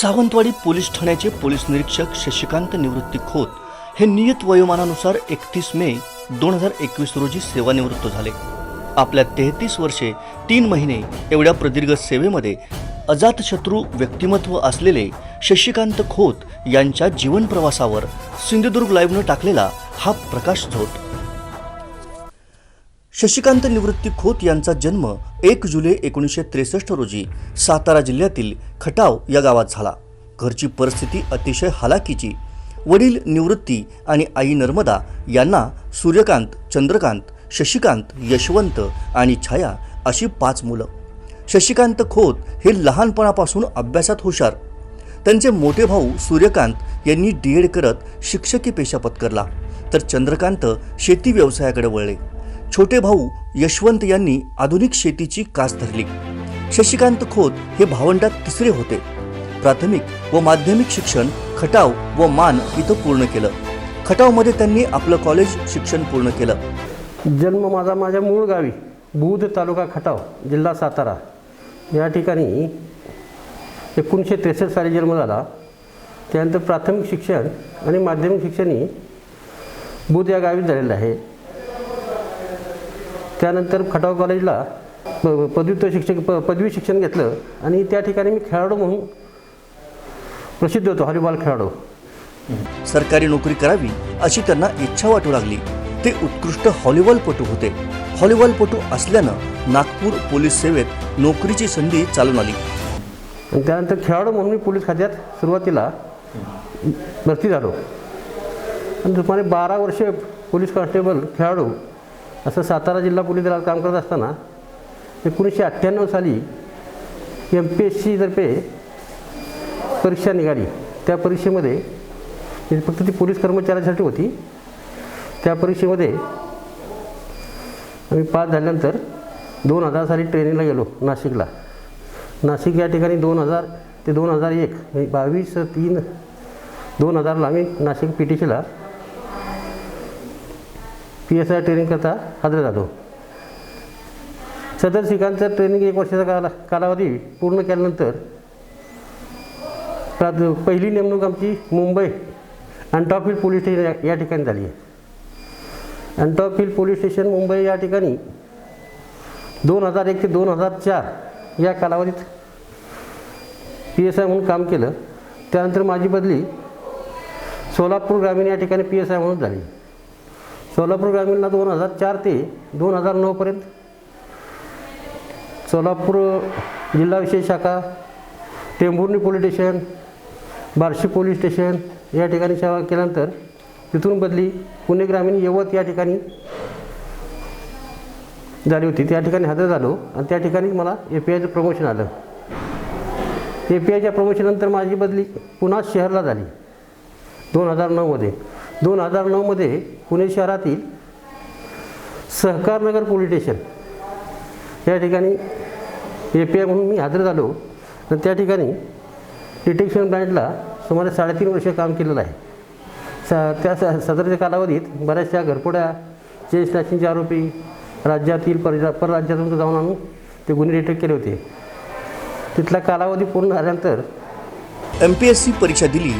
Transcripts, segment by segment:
Sawantwadi police ठाण्याचे police निरीक्षक शशिकांत निवृत्ती खोत हे नियत वयोमानानुसार एकतीस मे दोन हजार एकवीस रोजी सेवानिवृत्त झाले. आपल्या तेहतीस वर्षे तीन महिने एवढ्या प्रदीर्घ सेवेमध्ये अजातशत्रू व्यक्तिमत्व असलेले शशिकांत खोत यांच्या जीवन प्रवासावर सिंधुदुर्ग लाईव्हनं टाकलेला हा प्रकाश झोत. शशिकांत निवृत्ती खोत यांचा जन्म एक जुलै एकोणीसशे त्रेसष्ट रोजी सातारा जिल्ह्यातील खटाव या गावात झाला. घरची परिस्थिती अतिशय हालाकीची. वडील निवृत्ती आणि आई नर्मदा यांना सूर्यकांत चंद्रकांत शशिकांत यशवंत आणि छाया अशी पाच मुलं. शशिकांत खोत हे लहानपणापासून अभ्यासात हुशार. त्यांचे मोठे भाऊ सूर्यकांत यांनी डी एड करत शिक्षकी पेशा पत्करला. तर चंद्रकांत शेती व्यवसायाकडे वळले. छोटे भाऊ यशवंत यांनी आधुनिक शेतीची कास धरली. शशिकांत खोत हे भावंडात तिसरे होते. प्राथमिक व माध्यमिक शिक्षण खटाव व मान इथं पूर्ण केलं. खटावमध्ये त्यांनी आपलं कॉलेज शिक्षण पूर्ण केलं. जन्म माझा माझ्या मूळ गावी बुध तालुका खटाव जिल्हा सातारा. या ठिकाणी एकोणीसशे त्रेसष्ट साली जन्म झाला. त्यानंतर प्राथमिक शिक्षण आणि माध्यमिक शिक्षणही बुध या गावी झालेलं आहे. त्यानंतर खटाव कॉलेजला प पदव्युत्तर शिक्षक प पदवी शिक्षण घेतलं आणि त्या ठिकाणी मी खेळाडू म्हणून प्रसिद्ध होतो व्हॉलीबॉल खेळाडू. सरकारी नोकरी करावी अशी त्यांना इच्छा वाटू लागली. ते उत्कृष्ट व्हॉलीबॉलपटू होते. व्हॉलीबॉलपटू असल्यानं नागपूर पोलीस सेवेत नोकरीची संधी चालून आली. आणि त्यानंतर खेळाडू म्हणून मी पोलीस खात्यात सुरुवातीला भरती झालो. आणि सुमारे बारा वर्षे पोलीस कॉन्स्टेबल खेळाडू असं सातारा जिल्हा पोलीस दलात काम करत असताना एकोणीसशे अठ्ठ्याण्णव साली एम पी एस सीतर्फे परीक्षा निघाली. त्या परीक्षेमध्ये म्हणजे फक्त ती पोलीस कर्मचाऱ्यांसाठी होती. त्या परीक्षेमध्ये आम्ही पास झाल्यानंतर दोन हजार साली ट्रेनिंगला गेलो नाशिकला. नाशिक या ठिकाणी दोन हजार ते दोन हजार एक म्हणजे बावीस तीन दोन हजारला आम्ही नाशिक पी टी सीला पी एस आय ट्रेनिंग करता हजर झालो सदर शिकांचं ट्रेनिंग एक वर्षाचा काला कालावधी पूर्ण केल्यानंतर प्रात पहिली नेमणूक आमची मुंबई अँटॉप हिल पोलीस स्टेशन या- ठिकाणी झाली आहे. अँटॉप हिल पोलीस स्टेशन मुंबई या ठिकाणी दोन हजार एक ते दोन हजार चार या कालावधीत पी एस आय म्हणून काम केलं. त्यानंतर माझी बदली सोलापूर ग्रामीण या ठिकाणी पी एस आय म्हणून झाली. सोलापूर ग्रामीणला दोन हजार चार ते दोन हजार नऊपर्यंत सोलापूर जिल्हा विशेष शाखा Tembhurni police station Barshi police station या ठिकाणी सेवा केल्यानंतर तिथून बदली पुणे ग्रामीण यवत या ठिकाणी झाली होती. त्या ठिकाणी हजर झालो आणि त्या ठिकाणी मला ए पी आयचं प्रमोशन आलं. ए पी आयच्या प्रमोशननंतर माझी बदली पुन्हा शहरला झाली. दोन हजार नऊमध्ये दोन हजार नऊमध्ये पुणे शहरातील सहकारनगर पोलीस स्टेशन या ठिकाणी ए पी आय म्हणून मी हजर झालो. तर त्या ठिकाणी डिटेक्शन ब्रँचला सुमारे साडेतीन वर्ष काम केलेलं आहे. सा त्या स सदरच्या कालावधीत बऱ्याचशा घरपोड्या जे स्नॅचिंगचे आरोपी राज्यातील परजा परराज्यातून जाऊन आणून ते गुन्हे डिटेक्ट केले होते. तिथला कालावधी पूर्ण झाल्यानंतर एम पी एस सी परीक्षा दिली.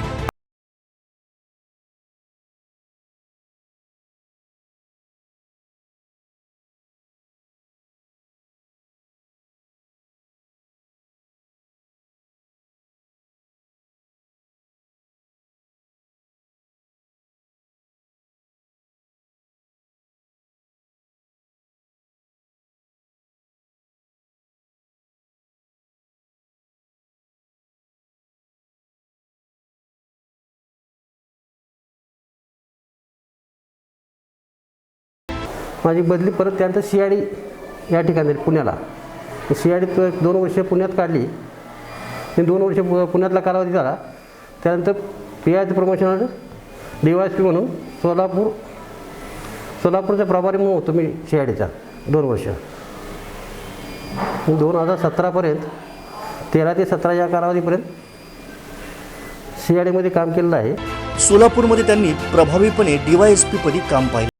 माझी बदली परत त्यानंतर सी आय डी या ठिकाणी पुण्याला. सी आय डी दोन वर्ष पुण्यात काढली. आणि दोन वर्ष पु- पुण्यातला कालावधी झाला. त्यानंतर P आयचं promotion D Y S P म्हणून सोलापूर सोलापूरचा प्रभारी म्हणून होतो मी सी आय डीचा दोन वर्ष. दोन हजार सतरापर्यंत तेरा ते सतरा या कालावधीपर्यंत सी आय डीमध्ये काम केलेलं आहे. सोलापूरमध्ये त्यांनी प्रभावीपणे डीवायएसपी पदी काम पाहिले.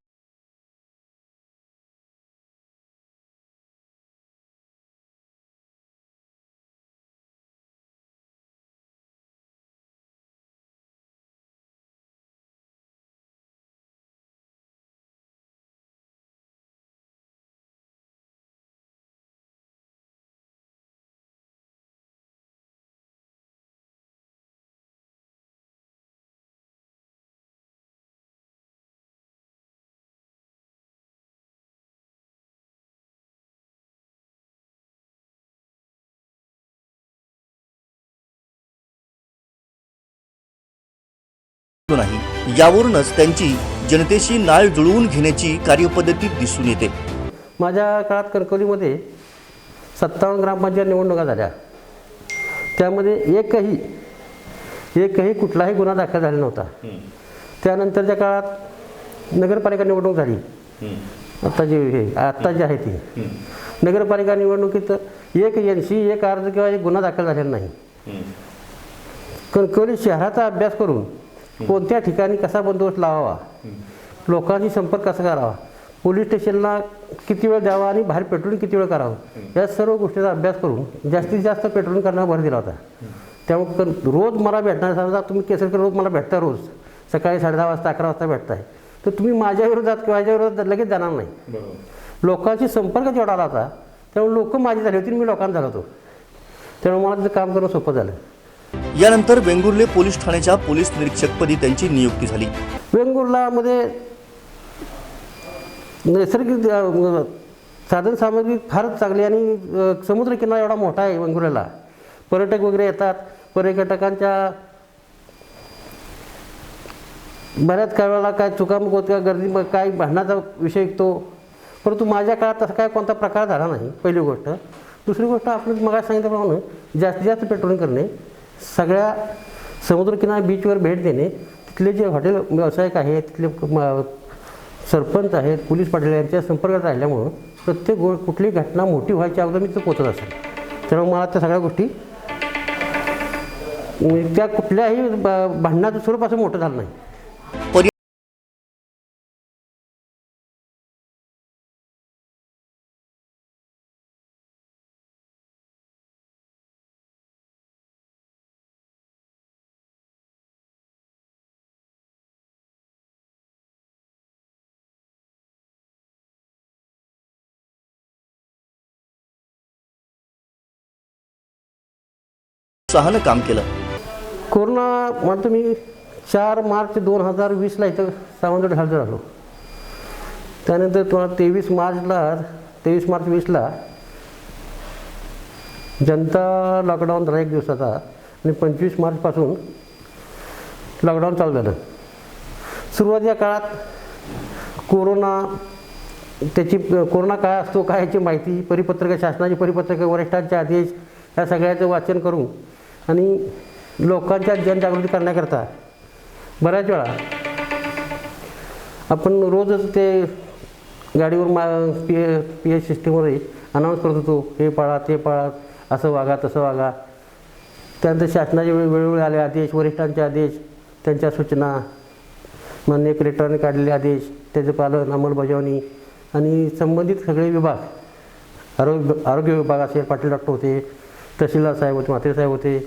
नाही. यावरूनच त्यांची जनतेशी नाळ जुळवून घेण्याची कार्यपद्धती दिसून येते. माझ्या काळात कणकवलीमध्ये सत्तावन्न ग्रामपंचायत निवडणुका झाल्या. त्यामध्ये एकही एकही कुठलाही गुन्हा दाखल झाला नव्हता. त्यानंतरच्या काळात नगरपालिका निवडणूक झाली. आता जी हे आत्ता जी आहे ती. नगरपालिका निवडणुकीत एक एन सी एक अर्ज किंवा एक गुन्हा दाखल झालेला नाही. कणकवली शहराचा अभ्यास करून कोणत्या ठिकाणी कसा बंदोबस्त लावावा? लोकांशी संपर्क कसा करावा? पोलीस स्टेशनला किती वेळ द्यावा आणि बाहेर पेट्रोलिंग किती वेळ करावं? या सर्व गोष्टीचा अभ्यास करून जास्तीत जास्त पेट्रोलिंग करण्यावर भर दिला होता. त्यामुळे रोज मला भेटणार समजा तुम्ही केसरकर रोज मला भेटता रोज. सकाळी साडे दहा वाजता अकरा वाजता भेटताय. तर तुम्ही माझ्या विरोधात किंवा माझ्या विरोधात लगेच जाणार नाही. लोकांशी संपर्क जेवढा आला होता त्यामुळे लोक माझी झाली होती मी लोकांना झालो होतो. त्यामुळे मला तिथं काम करणं सोपं झालं. यानंतर वेंगुर्ले पोलीस ठाण्याच्या पोलीस निरीक्षकपदी त्यांची नियुक्ती झाली. वेंगुर्लामध्ये नैसर्गिक साधन सामग्री फारच चांगली आणि समुद्रकिनारा एवढा मोठा आहे वेंगुर्ल्याला. पर्यटक वगैरे येतात. पर्यटकांच्या बऱ्याच काळाला काय चुकामुक होत का गर्दी मग काय भांडणाचा विषय तो परंतु माझ्या काळात तसा काय कोणता प्रकार झाला नाही पहिली गोष्ट. दुसरी गोष्ट आपण मग सांगितल्याप्रमाणे जास्तीत जास्त पेट्रोलिंग करणे. सगळ्या समुद्रकिनारा बीचवर भेट देणे तिथले जे हॉटेल व्यावसायिक आहेत तिथले म- सरपंच आहेत पोलीस पाटील यांच्या संपर्कात राहिल्यामुळं प्रत्येक गो कुठली घटना मोठी व्हायच्या अगोदर मी तिथं पोचत असेल. त्यामुळे मला त्या सगळ्या गोष्टी त्या कुठल्याही ब- भांडणाचं स्वरूप असं मोठं झालं नाही. उत्साहानं काम केलं. कोरोना म्हणतो मी चार मार्च दोन हजार वीसला इथं सावंतवाडी हजर झालो. त्यानंतर तुम्हाला तेवीस मार्चला तेवीस मार्च वीसला जनता लॉकडाऊन झाला एक दिवसाचा आणि पंचवीस मार्चपासून लॉकडाऊन चालू झालं. सुरुवातीच्या काळात कोरोना त्याची कोरोना काय असतो काय याची माहिती परिपत्रकं शासनाची परिपत्रकं वरिष्ठांचे आदेश या सगळ्याचं वाचन करून आणि लोकांच्या जनजागृती करण्याकरता बऱ्याच वेळा आपण रोजच ते गाडीवर मा पी ए पी एच सिस्टीममध्ये अनाऊन्स करत होतो हे पाळा ते पाळा असं वागा तसं वागा. त्यानंतर शासनाचे वेळ वेळोवेळी आले आदेश वरिष्ठांचे आदेश त्यांच्या सूचना मान्य कलेक्टरांनी काढलेले आदेश त्याचे पालन अंमलबजावणी आणि संबंधित सगळे विभाग आरोग्य आरोग्य विभाग असेल पाटील डॉक्टर होते तहसीलदार साहेब होते म्हात्रे साहेब होते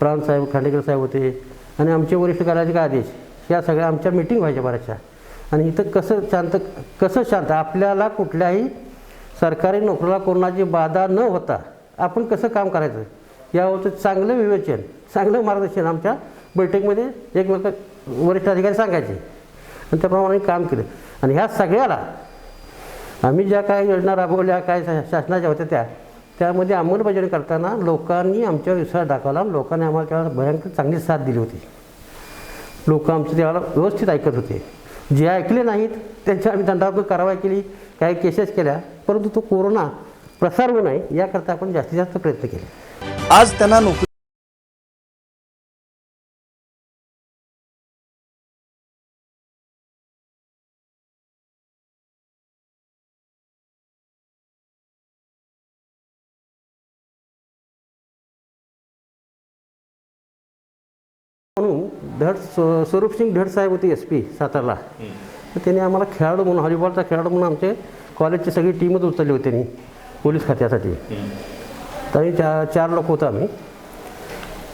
प्रांत साहेब खांडेकर साहेब होते आणि आमचे वरिष्ठ कार्याचे काय आदेश या सगळ्या आमच्या मिटिंग व्हायच्या बऱ्याचशा. आणि इथं कसं शांत कसं शांत? आपल्याला कुठल्याही सरकारी नोकरीला कोरोनाची बाधा न होता आपण कसं काम करायचं? यावरचं चांगलं विवेचन चांगलं मार्गदर्शन आमच्या बैठकीमध्ये एकमेक वरिष्ठ अधिकारी सांगायचे. आणि त्याप्रमाणे काम केलं. आणि ह्या सगळ्याला आम्ही ज्या काय योजना राबवल्या काय शा- शासनाच्या होत्या त्या त्यामध्ये अंमलबजावणी करताना लोकांनी आमच्यावर विश्वास दाखवला. लोकांनी आम्हाला त्यावेळेला भयंकर चांगली साथ दिली होती. लोक आमचे त्यावेळेला व्यवस्थित ऐकत होते. जे ऐकले नाहीत त्यांच्या आम्ही दंडात्मक कारवाई केली काही केसेस केल्या परंतु तो कोरोना प्रसार होऊ नये याकरता आपण जास्तीत जास्त प्रयत्न केले. आज त्यांना नोकरी धड स्व- स्वरूपसिंग धड साहेब होते एस पी सातारला. तर त्यांनी आम्हाला खेळाडू म्हणून व्हॉलीबॉलचा खेळाडू म्हणून आमचे कॉलेजची सगळी टीमच उचलली होती त्यांनी पोलीस खात्यासाठी. तरी चार चार लोक होतो आम्ही.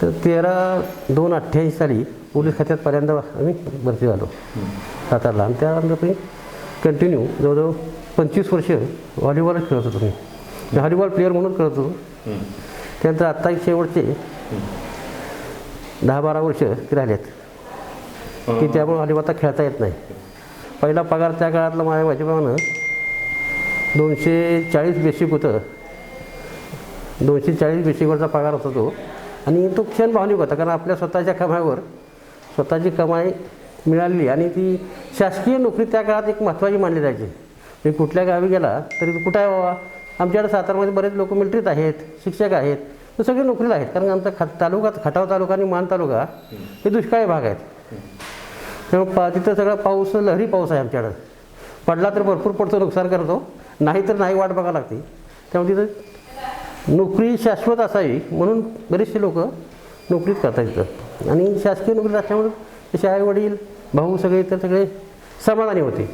तर तेरा दोन अठ्ठ्याऐंशी साली पोलीस खात्यात पहिल्यांदा आम्ही भरती झालो सातारला. आणि त्यानंतर मी कंटिन्यू जवळजवळ पंचवीस वर्ष व्हॉलीबॉलच खेळत होतो मी. व्हॉलीबॉल प्लेअर म्हणून खेळत होतो. त्यानंतर आत्ता शेवटचे दहा बारा वर्ष ते राहिलेत. की त्यामुळे हॉलीबॉल आता खेळता येत नाही. पहिला पगार त्या काळातला माझ्या माझ्याप्रमाणे दोनशे चाळीस बेसिक होतं. दोनशे चाळीस बेसिकवरचा पगार होता तो. आणि तो क्षण भावनिक होता कारण आपल्या स्वतःच्या कमाईवर स्वतःची कमाई मिळाली आणि ती शासकीय नोकरी त्या काळात एक महत्त्वाची मानली जायची. मी कुठल्या गावी गेला तरी कुठं आहे बाबा? आमच्याकडे सातारमध्ये बरेच लोक मिलिटरीत आहेत शिक्षक आहेत. तर सगळे नोकरीला आहेत. कारण आमचा ख तालुका खटाव तालुका आणि मान तालुका हे दुष्काळी भाग आहेत. त्यामुळे पा तिथं सगळा पाऊस लहरी पाऊस आहे आमच्याकडं. पडला तर भरपूर पडतो नुकसान करतो. नाही तर नाही वाट बघावं लागते. त्यामुळे तिथं नोकरी शाश्वत असावी म्हणून बरेचसे लोक नोकरीत करतात तिथं आणि शासकीय नोकरीत असल्यामुळे तसे आई वडील भाऊ सगळे इतर सगळे समाधानी होते.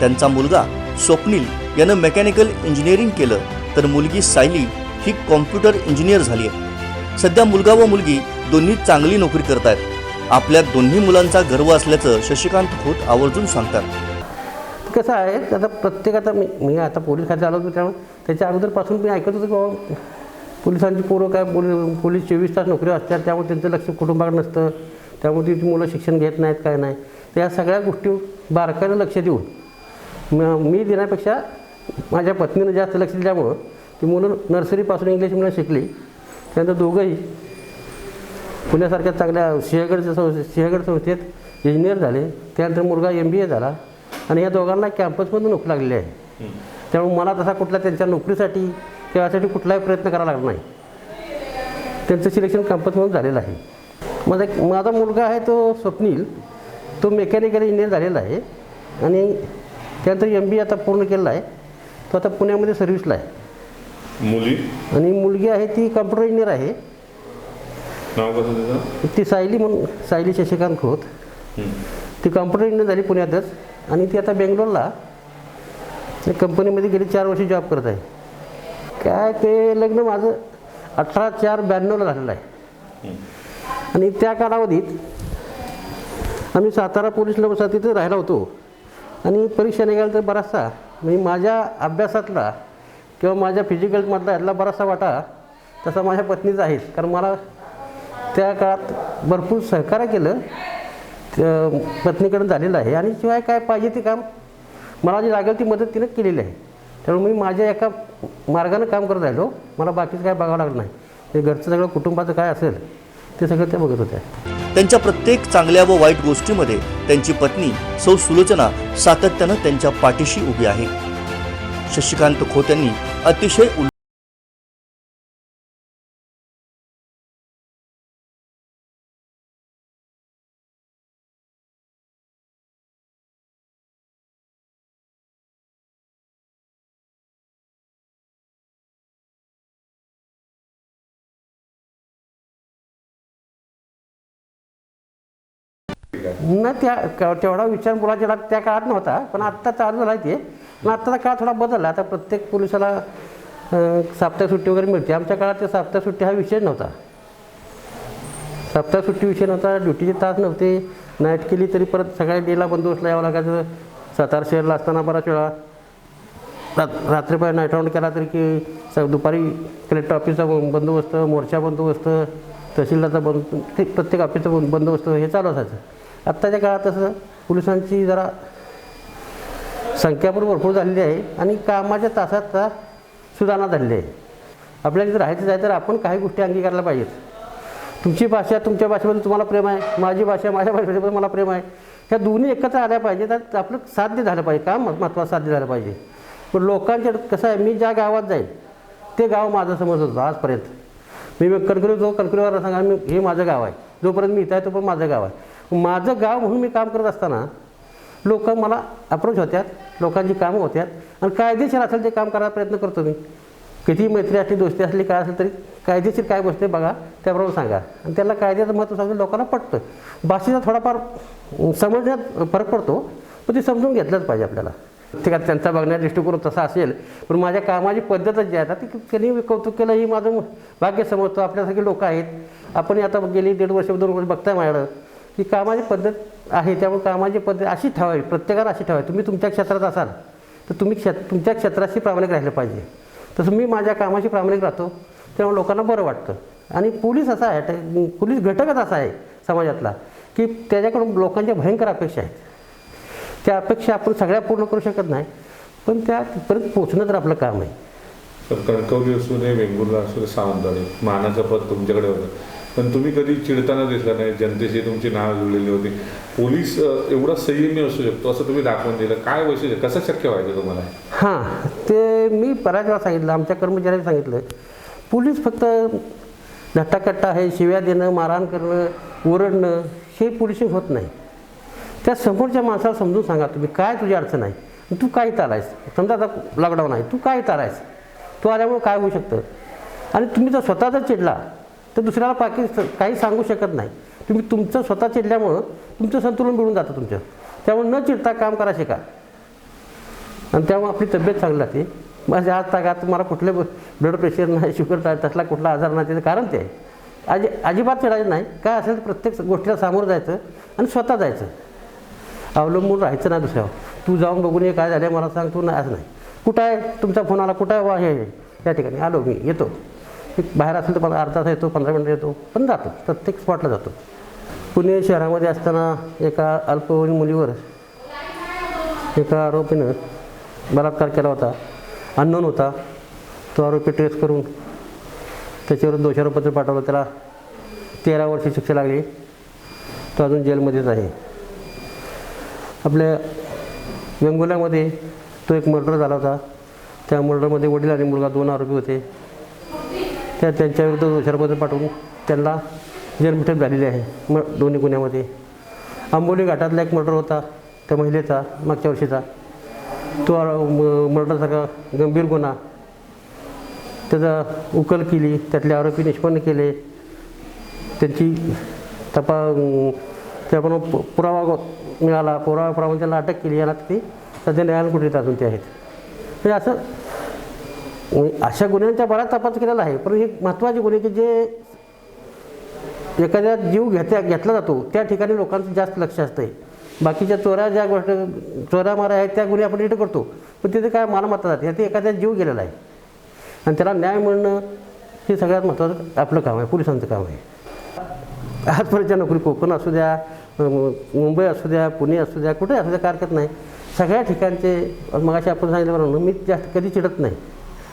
त्यांचा मुलगा स्वप्नील यानं मेकॅनिकल इंजिनिअरिंग केलं. तर मुलगी सायली ही कॉम्प्युटर इंजिनियर झाली आहे. सध्या मुलगा व मुलगी दोन्ही चांगली नोकरी करत आहेत आपल्या दोन्ही मुलांचा गर्व असल्याचं शशिकांत खोत आवर्जून सांगतात. कसं आहे आता प्रत्येक आता मी मी आता पोलीस खात्यात आलो होतो त्यामुळे त्याच्या अगोदरपासून मी ऐकत होतो की बाबा पोलिसांची पोरं काय पोलीस पोलीस चोवीस तास नोकरी असतात त्यामुळे त्यांचं लक्ष कुटुंबाकडे नसतं त्यामुळे ती मुलं शिक्षण घेत नाहीत काय नाही. तर या सगळ्या गोष्टी बारकाईनं लक्ष देऊन मी देण्यापेक्षा माझ्या पत्नीनं जास्त लक्ष दिल्यामुळं ती मुलं नर्सरीपासून इंग्लिश मिडियम शिकली. त्यानंतर दोघंही पुण्यासारख्या चांगल्या सिंहगडच्या संस्थे सिंहगड संस्थेत इंजिनियर झाले. त्यानंतर मुलगा एम बी ए झाला. आणि या दोघांना कॅम्पसमधून नोकरी लागलेली आहे. त्यामुळे मला तसा कुठला त्यांच्या नोकरीसाठी त्यासाठी कुठलाही प्रयत्न करावा लागला नाही. त्यांचं सिलेक्शन कॅम्पसमधून झालेलं आहे. माझा एक माझा मुलगा आहे तो स्वप्नील. तो मेकॅनिकल इंजिनियर झालेला आहे. आणि त्यानंतर एम बी आता पूर्ण केलेला आहे. तो आता पुण्यामध्ये सर्व्हिसला आहे. मुली? आणि मुलगी आहे ती कम्प्युटर इंजिनियर आहे. नाव कसं त्याचं? ती सायली म्हणून सायली शशिकांत खोत. ती कॉम्प्युटर इंजिनियर झाली पुण्यातच. आणि ती आता बेंगलोरला एक कंपनीमध्ये गेली चार वर्षी जॉब करत आहे. काय ते लग्न माझं अठरा चार ब्याण्णवला झालेलं आहे. आणि त्या कालावधीत आम्ही सातारा पोलीस लवसा तिथे राहिला होतो. आणि परीक्षा निघाल्या तर बराचसा म्हणजे माझ्या अभ्यासातला किंवा माझ्या फिजिकलमधला यातला बराचसा वाटा तसा माझ्या पत्नीचा आहे. कारण मला त्या काळात भरपूर सहकार्य केलं. पत्नीकडून झालेलं आहे. आणि शिवाय काय पाहिजे ते काम मला जी लागेल ती मदत तिनं केलेली आहे. त्यामुळे मी माझ्या एका मार्गानं काम करत राहिलो. मला बाकीचं काय बघावं लागलं नाही. ते घरचं सगळं कुटुंबाचं काय असेल ते सगळं त्या बघत होत्या. त्यांच्या प्रत्येक चांगल्या व वाईट गोष्टीमध्ये त्यांची पत्नी सौ सुलोचना सातत्यानं त्यांच्या पाठीशी उभी आहे. शशिकांत खोत यांनी अतिशय उल्लेख ना त्या तेवढा विचार मुलाच्या त्या काळात नव्हता पण आत्ता चालू झाला ते. पण आत्ताचा काळ थोडा बदलला. आता प्रत्येक पोलिसाला साप्ताह साप्ताहिक सुट्टी वगैरे मिळते. आमच्या काळात ते साप्ताहिक सुट्टी हा विषय नव्हता. साप्ताह सुट्टी विषय नव्हता ड्युटीचे तास नव्हते. नाईट केली तरी परत सगळ्या डेला बंदोबस्तला यावं लागायचं. सातारा शहरला असताना बराच वेळा. रात रात्रीपाय नाईट राऊंड केला तरी की स दुपारी कलेक्टर ऑफिसचा बंदोबस्त मोर्चा बंदोबस्त तहसीलदारचा बंद ते प्रत्येक ऑफिसचा बंदोबस्त हे चालू असायचं. आत्ताच्या काळात तसं पोलिसांची जरा संख्या पण भरपूर झालेली आहे आणि कामाच्या तासात सुधारणा झालेली आहे. आपल्याला जर राहायचं आहे तर आपण काही गोष्टी अंगीकारल्या पाहिजेत. तुमची भाषा तुमच्या भाषेमध्ये तुम्हाला प्रेम आहे माझी भाषा माझ्या भाषेमध्ये मला प्रेम आहे. ह्या दोन्ही एकत्र आल्या पाहिजेत आणि आपलं साध्य झालं पाहिजे काम महत्त्वाचं साध्य झालं पाहिजे. पण लोकांच्या कसं आहे मी ज्या गावात जाईल ते गाव माझं समज होतं आजपर्यंत. मी कणकरी जो कणकरीवाला सांगा मी हे माझं गाव आहे. जोपर्यंत मी इथं आहे तोपर्यंत माझं गाव आहे. माझं गाव म्हणून मी काम करत असताना लोक मला अप्रोच होत्यात लोकांची कामं होत्यात आणि कायदेशीर असेल ते काम करायला प्रयत्न करतो मी. किती मैत्री असली दोस्ती असली काय असेल तरी कायदेशीर काय गोष्ट आहे बघा त्याबरोबर सांगा. आणि त्याला कायद्याचं महत्त्व सांगून लोकांना पटतं भाषेचा थोडाफार समजण्यात फरक पडतो पण ते समजून घेतलंच पाहिजे आपल्याला. प्रत्येकात त्यांचा बघण्याचा दृष्टिकोन तसा असेल पण माझ्या कामाची पद्धतच जी आहे ती त्यांनी कौतुक केलं ही माझं भाग्य समजतो. आपल्यासारखे लोक आहेत. आपण आता गेली दीड वर्ष दोन वर्ष बघताय माझ्याकडं की कामाची पद्धत आहे त्यामुळे कामाची पद्धत अशी ठेवावी प्रत्येकाला अशी ठेवावी. तुम्ही तुमच्या क्षेत्रात असाल तर तुम्ही क्षेत्र तुमच्या क्षेत्राशी प्रामाणिक राहिलं पाहिजे. तसं मी माझ्या कामाशी प्रामाणिक राहतो त्यामुळे लोकांना बरं वाटतं. आणि पोलीस असा आहे पोलीस घटकच असा आहे समाजातला की त्याच्याकडून लोकांच्या भयंकर अपेक्षा आहेत. त्या अपेक्षा आपण सगळ्या पूर्ण करू शकत नाही पण त्यापर्यंत पोचणं तर आपलं काम आहे. तर कणकवली असू दे वेंगुर्ला असू दे सावंतवाडी मानाचं पद तुमच्याकडे होतं. पण तुम्ही कधी चिडताना दिसला नाही जनतेशी तुमची नाव जुळलेली होती. पोलीस एवढा संयमी असू शकतो असं तुम्ही दाखवून दिलं. काय वैशिष्ट्य? कसं शक्य व्हायचं तुम्हाला? हां ते मी बऱ्याच वेळा सांगितलं आमच्या कर्मचाऱ्यांनी सांगितलं. पोलीस फक्त धट्टाकट्टा आहे शिव्या देणं मारहाण करणं ओरडणं हे पोलिसिंग होत नाही. त्या समोरच्या माणसाला समजून सांगा तुम्ही काय तुझी अडचण आहे? तू काय इथं आलायस? समजा आता लॉकडाऊन आहे तू काय इथं आलायस? तू आल्यामुळे काय होऊ शकतं? आणि तुम्ही जर स्वतः जर चिडला तर दुसऱ्याला बाकी स- काही सांगू शकत नाही. तुम्ही तुमचं स्वतः चिडल्यामुळं तुमचं संतुलन बिघडून जातं तुमचं. त्यामुळे न चिडता काम करा शिका. आणि त्यामुळे आपली तब्येत चांगली राहते. माझ्या आज तागात तुम्हाला कुठले ब्लड प्रेशर नाही शुगर नाही तसला कुठला आजार नाही त्याचं कारण ते आहे. अजि अजिबात चिडायचं नाही. काय असेल तर प्रत्येक गोष्टीला सामोरं जायचं आणि स्वतः जायचं. अवलंबून राहायचं नाही दुसऱ्यावर. तू जाऊन बघून ये काय झालं मला सांग तू नाही असं नाही. कुठं आहे? तुमचा फोन आला कुठं आहे? वा हे हे? या ठिकाणी. आलो मी येतो. एक बाहेर असेल तर मला अर्धा तास येतो पंधरा मिनटं येतो पण जातो. प्रत्येक स्पॉटला जातो. पुणे शहरामध्ये असताना एका अल्पवयीन मुलीवर एका आरोपीनं बलात्कार केला होता. अननोन होता. तो आरोपी ट्रेस करून त्याच्यावर दोषारोपत्र पाठवलं. त्याला तेरा वर्षी शिक्षा लागली. तो अजून जेलमध्येच आहे. आपल्या वेंगुल्यामध्ये तो एक मर्डर झाला होता. त्या मर्डरमध्ये वडील आणि मुलगा दोन आरोपी होते. त्या त्यांच्याविरुद्ध दोषारोपत्र पाठवून त्यांना जन्मठेप झालेली आहे म दोन्ही गुन्ह्यामध्ये. आंबोली घाटातला एक मर्डर होता त्या महिलेचा मागच्या वर्षीचा. तो मर्डरसारखा गंभीर गुन्हा. त्याचा उकल केली त्यातले आरोपी निष्पन्न केले. त्यांची तपा त्याप्रमाणे पु- पुरावा मिळाला. पुरावा पुरावा त्यांना अटक केली. याला ते सध्या न्यायालय कुठे अजून ते आहेत. म्हणजे असं अशा गुन्ह्यांचा बराच तपास केलेला आहे. पण हे महत्त्वाचे गुन्हे की जे एखाद्या जीव घेत्या घेतला जातो त्या ठिकाणी लोकांचं जास्त लक्ष असतं बाकीच्या चोऱ्या ज्या गोष्ट चोरामारा मारा आहेत त्या गुन्हे आपण रिटर्न करतो. पण तिथे काय मालमत्ता जाते? ते एखाद्या जीव गेलेला आहे. आणि त्याला न्याय मिळणं हे सगळ्यात महत्त्वाचं आपलं काम आहे पोलिसांचं काम आहे. आजपर्यंतच्या नोकरी कोकण असू द्या मुंबई असू द्या पुणे असू द्या कुठे असू द्या काय हरकत नाही. सगळ्या ठिकाणचे मगाशी आपण सांगितल्याप्रमाणे मी जास्त कधी चिडत नाही.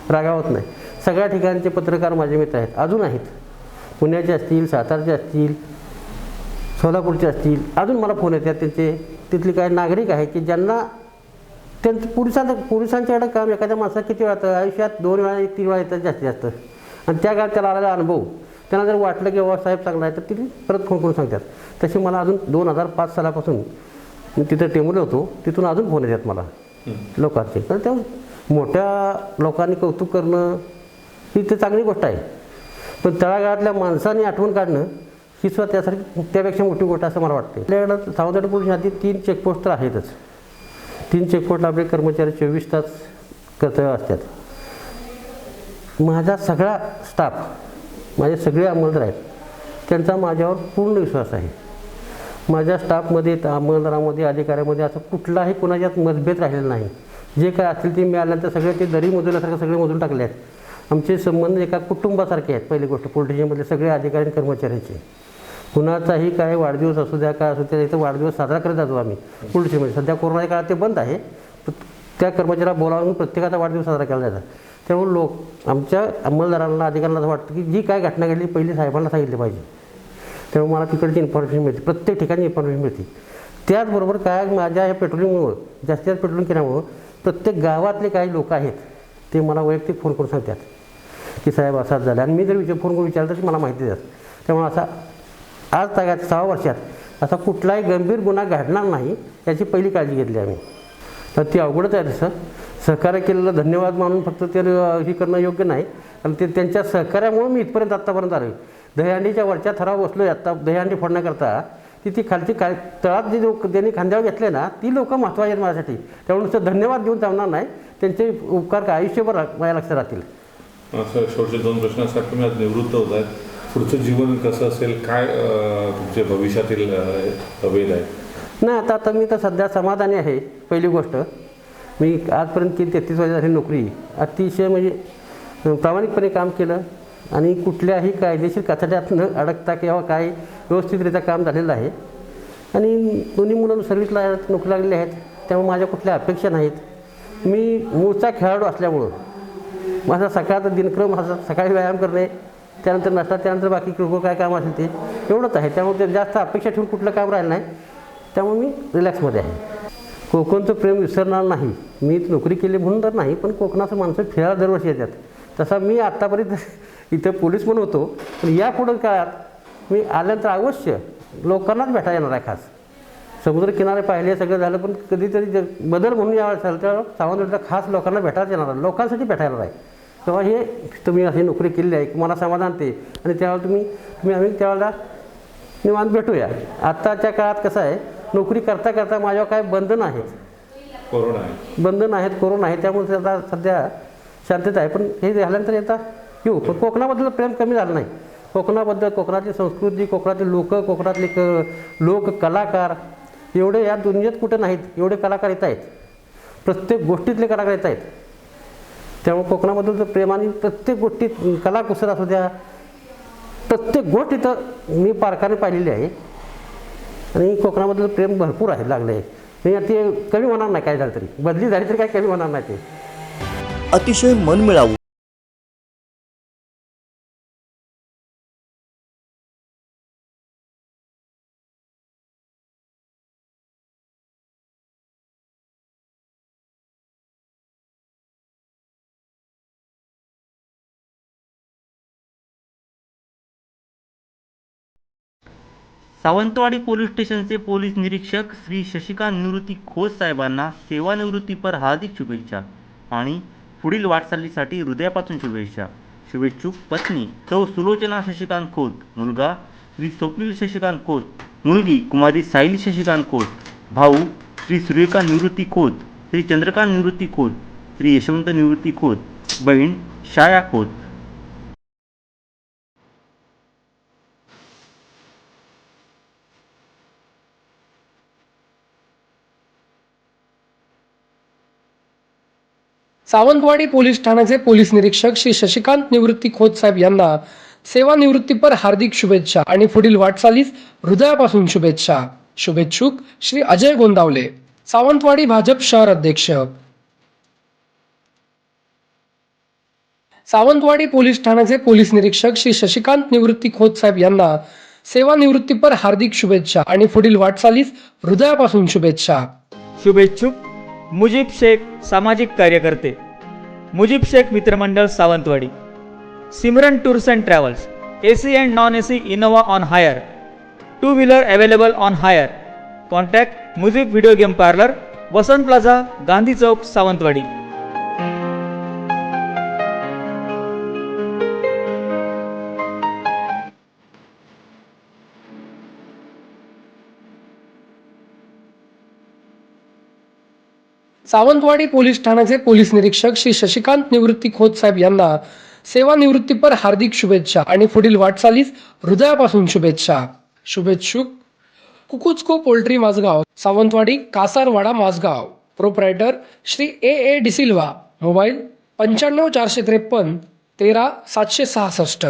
रागावत नाही. सगळ्या ठिकाणचे पत्रकार माझे मित्र आहेत. अजून आहेत. पुण्याचे असतील सातारचे असतील सोलापूरचे असतील अजून मला फोन येतात. त्यांचे तिथले काही नागरिक आहे की ज्यांना त्यांचं पोलिसांचं पोलिसांच्याकडे काम एखाद्या माणसाला किती वेळा येतं? आयुष्यात दोन वेळा एक तीन वेळा येतात जास्तीत जास्त. आणि त्या काळात त्याला आलेला अनुभव. त्यांना जर वाटलं की बाबा साहेब चांगला आहे तर तिथे परत फोन करून सांगतात. तसे मला अजून दोन हजार पाच सालापासून मी तिथं टेंबले होतो. तिथून अजून फोन येतात मला लोकांचे. तर त्या मोठ्या लोकांनी कौतुक करणं ही तर चांगली गोष्ट आहे. पण तळागाळातल्या माणसाने आठवण काढणं ही सुद्धा त्यासाठी त्यापेक्षा मोठी गोष्ट असं मला वाटते आपल्याकडं सावंतवाडी पोलीस आधी तीन चेकपोस्ट तर आहेतच. तीन चेकपोस्टला आपले कर्मचारी चोवीस तास कर्तव्य असतात. माझा सगळा स्टाफ माझे सगळे अंमलदार आहेत त्यांचा माझ्यावर पूर्ण विश्वास आहे. माझ्या स्टाफमध्ये अंमलदारामध्ये अधिकाऱ्यामध्ये असं कुठलाही कोणाच्यात मतभेद राहिलेला नाही. जे काय असतील ते मिळाल्यानंतर सगळे ते दरी मोजल्यासारखं सगळे मोजून टाकले आहेत आमचे संबंध एका कुटुंबासारखे आहेत. पहिली गोष्ट पोलीस सगळे अधिकारी आणि कर्मचाऱ्यांचे. कुणाचाही काय वाढदिवस असू द्या काय असू द्या इथं वाढदिवस साजरा करत जातो आम्ही पोलीस सध्या कोरोनाच्या काळात ते बंद आहे. त्या कर्मचाऱ्याला बोलावून प्रत्येकाचा वाढदिवस साजरा केला जातात त्यामुळे लोक आमच्या अंमलदारांना अधिकाऱ्यांना असं वाटतं की जी काय घटना घडली पहिली साहेबांना सांगितली पाहिजे. त्यामुळे मला तिकडची इन्फॉर्मेशन मिळते. प्रत्येक ठिकाणी इन्फॉर्मेशन मिळते. त्याचबरोबर काय माझ्या या पेट्रोलिंगमुळं जास्तीत जास्त पेट्रोलिंग केल्यामुळं प्रत्येक गावातले काही लोक आहेत ते मला वैयक्तिक फोन करून सांगतात की साहेब असाच झाला. आणि मी जर विचार फोन करून विचारलं तर मला माहिती देतात. त्यामुळे असा आज तागात सहा वर्षात असा कुठलाही गंभीर गुन्हा घडणार नाही याची पहिली काळजी घेतली आम्ही. तर ती अवघडच आहे तसं सहकार्य केलेलं धन्यवाद मानून फक्त ते हे करणं योग्य नाही. कारण ते त्यांच्या सहकार्यामुळे मी इथपर्यंत आत्तापर्यंत आलो दहीहंडीच्या वरच्या थरावर बसलो आहे आत्ता. दहीहंडी फोडण्याकरता ती ती खालची काय तळात जी लोक त्यांनी खांद्यावर घेतले ना ती लोक महत्त्वाची आहेत माझ्यासाठी. त्यामुळे नुसतं धन्यवाद देऊन चालणार नाही. त्यांचे उपकार काय? आयुष्यभर माझ्या लक्षात राहतील. असं शेवटचे दोन प्रश्न असतात तुम्ही आज निवृत्त होत आहेत. पुढचं जीवन कसं असेल? काय तुमचे भविष्यातील अ, वेध आहेत? नाही आता आता मी तर सध्या समाधानी आहे पहिली गोष्ट. मी आजपर्यंत केली तेहतीस वर्ष झाली नोकरी अतिशय म्हणजे प्रामाणिकपणे काम केलं. आणि कुठल्याही कायदेशीर कथड्यात न अडकता किंवा काही व्यवस्थितरित्या काम झालेलं आहे. आणि दोन्ही मुलं सर्व्हिसला आहेत नोकरी लागलेली आहेत त्यामुळे माझ्या कुठल्या अपेक्षा नाहीत. मी मूळचा खेळाडू असल्यामुळं माझा सकाळचा दिनक्रम माझा सकाळी व्यायाम करणे त्यानंतर नसतात त्यानंतर बाकी किरकोळ काय काम असेल ते एवढंच आहे. त्यामुळे ते जास्त अपेक्षा ठेवून कुठलं काम राहिलं नाही. त्यामुळे मी रिलॅक्समध्ये आहे. कोकणचं प्रेम विसरणार नाही. मी नोकरी केली म्हणून तर नाही पण कोकणाचं माणसं फिरायला दरवर्षी येतात. तसा मी आत्तापर्यंत इथं पोलीस पण होतो. पण यापुढं काळात मी आल्यानंतर अवश्य लोकांनाच भेटायला येणार आहे खास. समुद्रकिनारे पाहिले सगळं झालं पण कधीतरी जे बदल म्हणून यावेळेस झालं तेव्हा सावंतवाडीला खास लोकांना भेटायला येणार आहे. लोकांसाठी भेटायला आहे. तेव्हा हे तुम्ही अशी नोकरी केली आहे मला समाधान ते. आणि त्यावेळेला तुम्ही तुम्ही आम्ही त्यावेळेला निवांत भेटूया. आत्ताच्या काळात कसं आहे नोकरी करता करता माझ्यावर काय बंधन आहेत कोरोना बंधन आहेत कोरोना आहे त्यामुळे आता सध्या शांतता आहे. पण हे झाल्यानंतर येता येऊ पण कोकणाबद्दल प्रेम कमी झालं नाही. कोकणाबद्दल कोकणातली संस्कृती कोकणातले लोक कोकणातले क लोक कलाकार एवढे या दुनियेत कुठे नाहीत एवढे कलाकार येत आहेत. प्रत्येक गोष्टीतले कलाकार येत आहेत. त्यामुळे कोकणाबद्दलचं प्रेम आणि प्रत्येक गोष्टीत कलाकुसर असू द्या प्रत्येक गोष्ट इथं मी पारकाने पाहिलेली आहे. आणि कोकणाबद्दल प्रेम भरपूर आहे लागलं आहे. आणि ते कमी होणार नाही काय झालं तरी. बदली झाली तरी काय कमी होणार नाही ते. अतिशय मनमिळावू. सावंतवाडी पोलीस स्टेशनचे पोलीस निरीक्षक श्री शशिकांत निवृत्ती खोत साहेबांना सेवानिवृत्तीपर हार्दिक शुभेच्छा आणि पुढील वाटचालीसाठी हृदयापासून शुभेच्छा. शुभेच्छुक पत्नी सौ सुलोचना शशिकांत खोत मुलगा श्री स्वप्नील शशिकांत खोत मुलगी कुमारी सायली शशिकांत खोत भाऊ श्री सूर्यकांत निवृत्ती खोत श्री चंद्रकांत निवृत्ती खोत श्री यशवंत निवृत्ती खोत बहीण छाया खोत सावंतवाडी पोलीस ठाण्याचे पोलीस निरीक्षक श्री शशिकांत निवृत्ती खोत साहेब यांना सेवानिवृत्तीपर हार्दिक शुभेच्छा आणि पुढील वाटचालीस हृदयापासून शुभेच्छा. शुभेच्छुक श्री अजय गोंदावले सावंतवाडी भाजप शहर अध्यक्ष. सावंतवाडी पोलीस ठाण्याचे पोलीस निरीक्षक श्री शशिकांत निवृत्ती खोत साहेब यांना सेवानिवृत्तीपर हार्दिक शुभेच्छा आणि पुढील वाटचालीस हृदयापासून शुभेच्छा. शुभेच्छुक मुजीब शेख सामाजिक कार्यकर्ते मुजीब शेख मित्रमंडळ Sawantwadi Simran tours and travels A C and non A C Innova on hire two wheeler available on hire. Contact Mujib video game parlour Vasant plaza Gandhi chowk Sawantwadi. Sawantwadi police ठाण्याचे police निरीक्षक श्री शशिकांत निवृत्ती खोत साहेब यांना सेवानिवृत्तीपर हार्दिक शुभेच्छा आणि पुढील वाटचालीस हृदयापासून शुभेच्छा. शुभेच्छुक कुकुचको poultry Mazgaon Sawantwadi Kasarwada Mazgaon proprietor Shri A A D'Silva mobile पंच्याण्णव चारशे त्रेपन्न तेरा सातशे सहासष्ट.